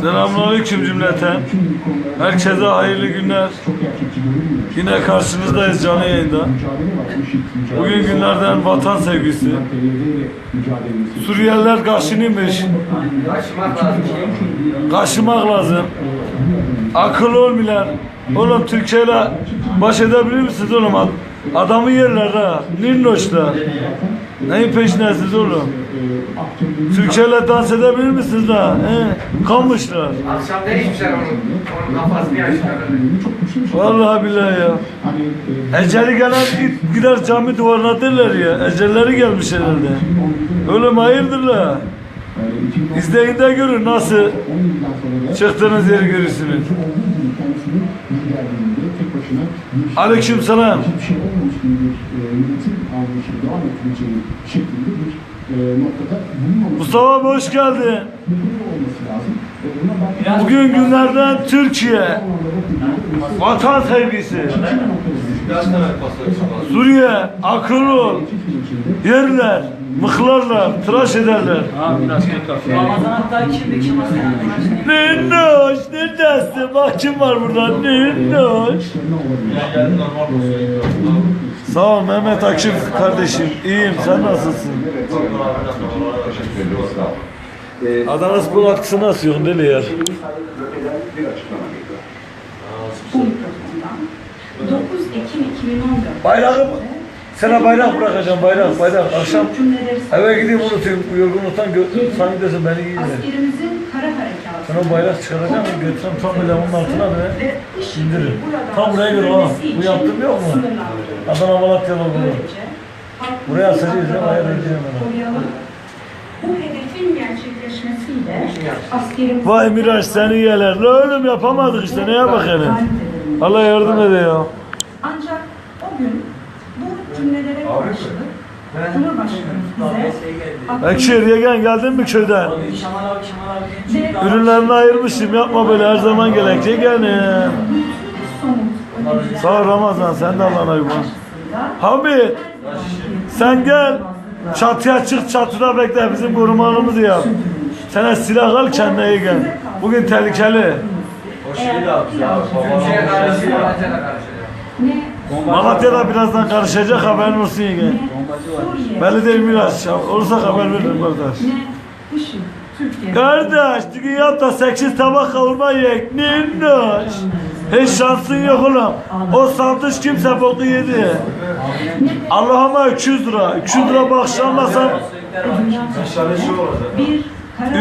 Selamünaleyküm cümleten. Herkese hayırlı günler. Yine karşınızdayız canlı yayında. Bugün günlerden vatan sevgisi. Suriyeliler kaşınıymış. Kaşımak lazım. Akıl olmayan. Oğlum Türkiye ile baş edebilir misiniz oğlum? Ad- Adamı yerler ha. Ninnoş'ta. Neyin peşindesiniz oğlum? Türkiye ile dans edebilir misiniz ha? He? Kalmışlar. Akşam değişmişler onun, onun kafasını yaşlarlar. Vallahi billahi ya. Eceli gelen gider cami duvarına derler ya. Ecelleri gelmiş herhalde. Öyle mi hayırdır la? İzleyin de görün nasıl çıktığınız yeri görürsünüz. Aleyküm selam. Hiçbir şey olmamış gibi bir e, yönetim anlayışını devam ettireceği şeklinde bir e, noktada bulunmaması Mustafa abi hoş geldin. olması lazım. E, buna ben Bugün günlerden Türkiye. Vatan sevgisi. Suriye akıl ol. Yerler, mıhlarlar, tıraş ederler. Ramazan hatta kimdi kim Ninnoş, neredesin? Bak kim var burada? Ninnoş. Sağ ol Mehmet Akif kardeşim. İyiyim, sen nasılsın? Adana Spor atkısı nasıl yok? Deli yer. tarafından 9 Ekim 2014 Bayrağı mı? Sana bayrak bırakacağım, bayrak, bayrak. Akşam eve gideyim unutayım. Yorgunluktan sanki desin beni iyi askerimizin kara harekatı Sana bayrak çıkaracağım, götüreceğim tam böyle onun altına indirin. buradan Tam buraya göre sürülmesi Bu yaptım yok mu? Adana Malatya'da bunu. Böylece hakkımızı Buraya asacağız, değil mi? Hayır, akrabalarımızı ödeyemem ben. koruyalım. Bu hedefin gerçekleşmesiyle askerimiz Vay Miraç seni yeler. La oğlum yapamadık işte neye bakalım. Allah yardım ede ya. Ancak o gün cümlelere karşılık Cumhurbaşkanımız bize Ekşir Yegen geldin mi köyden? Abi abi. Ürünlerini ayırmışım yapma böyle her zaman Yegen'im. somut Sağ ol Ramazan sen de Allah'ına emanet. Hamit sen gel. Çatıya çık çatıda bekle bizim korumanımızı yap. Sana silah al kendine Yegen. Bugün tehlikeli. Türkiye karşı, Malatya'da karışacak. ne Malatya'da birazdan karışacak haberin olsun Belli değil Miraç. Olursa haber veririm kardeş. ne IŞİD Türkiye Kardeş dünyada 8 tabak kavurma yiyek. Ninnoş. Hiç şansın yok oğlum. O sandviç kimse boku yedi. Allah'ıma 200 lira. 200 lira bahşiş almasam bir karar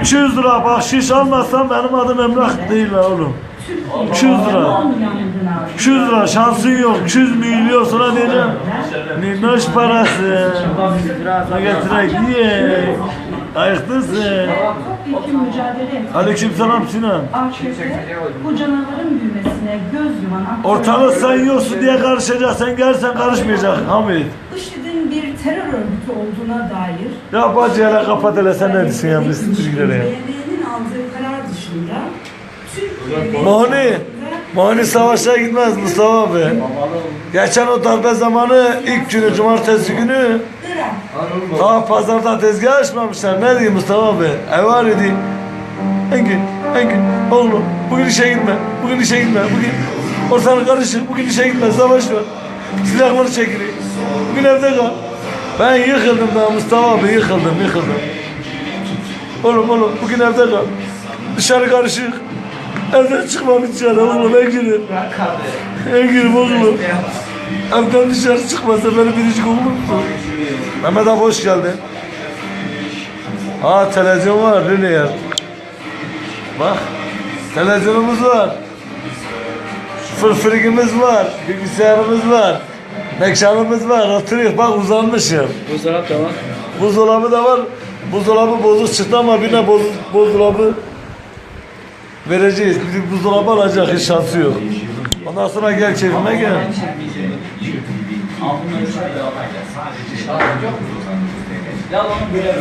200 lira bahşiş almasam benim adım Emrah değil oğlum. 200 lira. 200 lira şansın yok. 200 milyon sana diyeceğim. Ninnoş parası. Ne getirek diye. Ayıktısın. Aleyküm selam Sinan. Bu canavarın büyümesine göz yuman Ortalık sen yoksun diye karışacak. Sen gelsen karışmayacak Hamit. IŞİD'in bir terör örgütü olduğuna dair Ya bacı hele kapat hele sen ne diyorsun ya biz aldığı karar dışında Türkiye Mahoni. Mahoni savaşa gitmez Mustafa abi. Geçen o darbe zamanı ilk günü cumartesi günü daha pazarda tezgah açmamışlar. Ne diyeyim Mustafa abi? Ev var idi. Engin, Engin, oğlum bugün işe gitme, bugün işe gitme, bugün ortalık karışık, bugün işe gitme, savaş var. Silahları çekiliyor. Bugün evde kal. Ben yıkıldım daha Mustafa abi, yıkıldım, yıkıldım. Oğlum oğlum bugün evde kal. Dışarı karışık. Evden çıkmam dışarı oğlum Engin'im. Engin'im oğlum. Evden dışarı çıkmasa beni biricik oğlum mu? Mehmet abi hoş geldin. Ha televizyon var ne yer? Bak televizyonumuz var. Fırfırgımız var, bilgisayarımız var. Mekanımız var, oturuyor bak uzanmışım. Buzdolabı da var. Buzdolabı da var. Buzdolabı bozuk çıktı ama birine boz, buzdolabı vereceğiz. Bir buzdolabı alacak hiç şansı yok. Ondan sonra gel keyfime gel.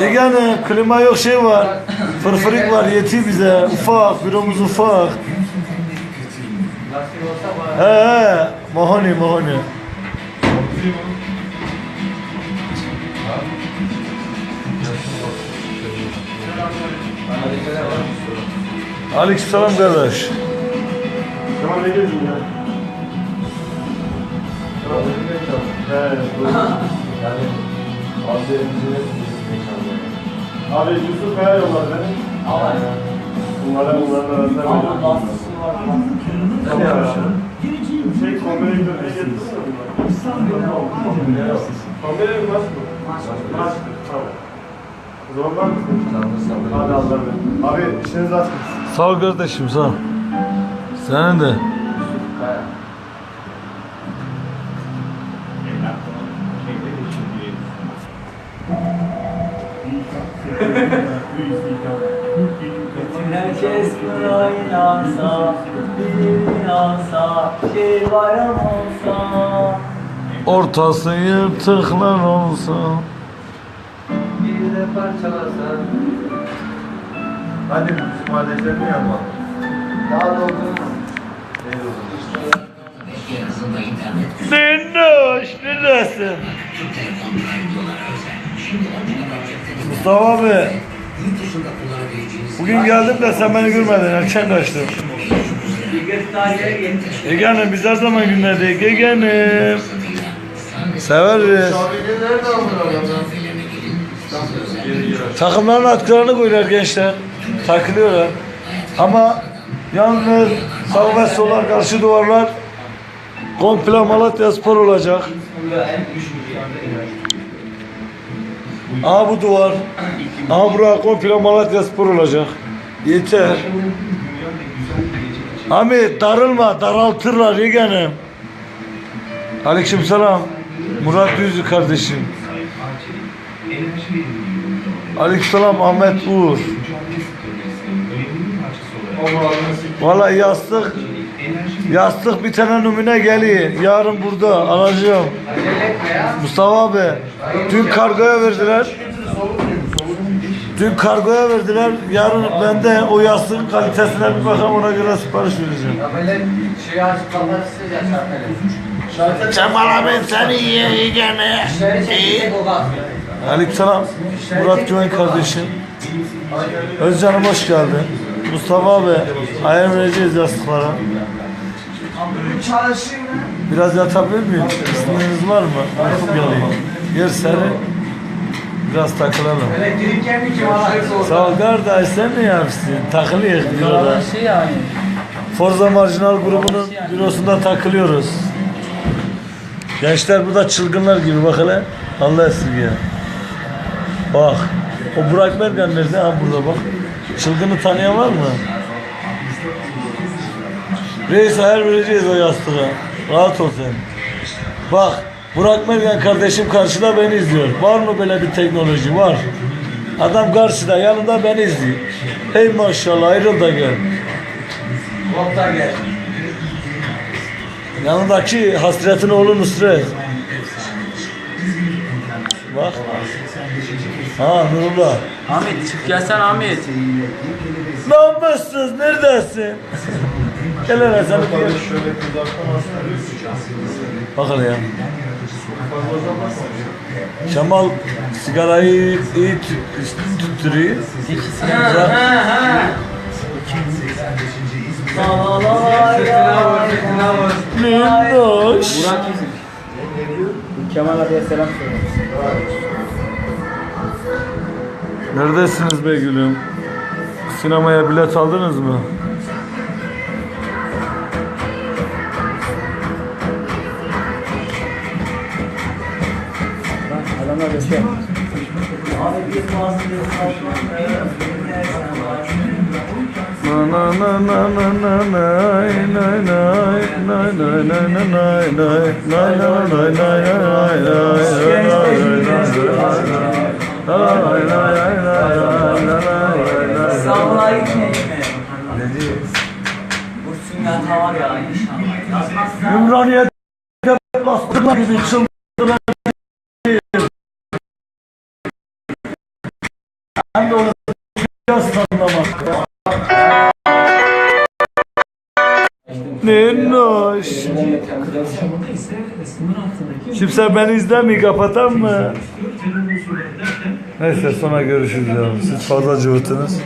Yegane klima yok şey var. Fırfırık var yetiyor bize. Ufak, büromuz ufak. He he. Mahoni, mahoni. Aleykümselam kardeş. Tamam ne diyorsun ya? Tamam ne diyorsun? He, buyurun. Abi Yusuf Kaya yolladı beni. Bunlara bunların arasında Ama lastası var. Ne yapıyorsun? Şey kombine görmeye getirdin mi? Kombine mi maç mı? Maç. Tamam. O zaman var mısın? Hadi Allah'a emanet. Abi işiniz gitsin. Sağ ol kardeşim sağ ol. Senin de. Bütün herkes buna inansa, bir inansa, şey bayram olsa. Ortası yırtıklar olsa parçalasan. Hadi bu müsaadelerini yapalım. Daha doldurma. Sen ne hoş neredesin? Mustafa abi. Bugün geldim de sen beni görmedin. Akşam açtım. Ege biz her zaman günlerde. Ege Severiz. Şahin'i nerede aldın adamdan? Takımların atkılarını koyuyorlar gençler. Takılıyorlar. Ama yalnız sağ ve sola karşı duvarlar komple Malatya Spor olacak. Aha bu duvar. Aha bura komple Malatya Spor olacak. Yeter. Ami darılma, daraltırlar yeğenim. Aleykümselam. Murat Yüzü kardeşim. Aleykümselam Ahmet Uğur. Vallahi yastık yastık bir tane numune geliyor. Yarın burada alacağım. Mustafa abi dün kargoya verdiler. Dün kargoya verdiler. Yarın ben de o yastığın kalitesine bir bakalım ona göre sipariş vereceğim. Şey. Cemal abi seni iyi iyi Aleykümselam Murat Güven kardeşim. Özcan'ım hoş geldin. Mustafa abi ayar vereceğiz yastıklara. Biraz yatabilir miyim? İzniniz var mı? Uykum yalayım. Yer serin. Biraz takılalım. Sağ ol kardeş sen ne yapıyorsun? Takılıyoruz büroda. şey. Forza Marjinal grubunun bürosunda takılıyoruz. Gençler burada çılgınlar gibi bak hele. Allah esirge. Bak. O Burak Mergan nerede? Ha burada bak. Çılgını tanıyan var mı? Reis ayar vereceğiz o yastığa. Rahat ol sen. Bak. Burak Mergan kardeşim karşıda beni izliyor. Var mı böyle bir teknoloji? Var. Adam karşıda yanında beni izliyor. Hey maşallah ayrıl da gel. Volta gel. Yanındaki hasretin oğlu Nusret. Bak. Ha Nurullah. Ahmet çık gelsen Ahmet. Namussuz neredesin? Gel hele seni bir gel. Bak hele ya. Kemal sigarayı iyi tü- tüttürüyor. Vur. Minnoş. Kemal abiye selam söyle. Neredesiniz be gülüm? Sinemaya bilet aldınız mı? Adamlar geçiyor. Abi bir bazı Na na na na na na nay nay nay nay nay nay nay nay yıkıldı. Ben de onu Ninnoş. Kimse beni izlemiyor kapatan mı? Neyse sonra görüşürüz. Siz fazla cıvıttınız.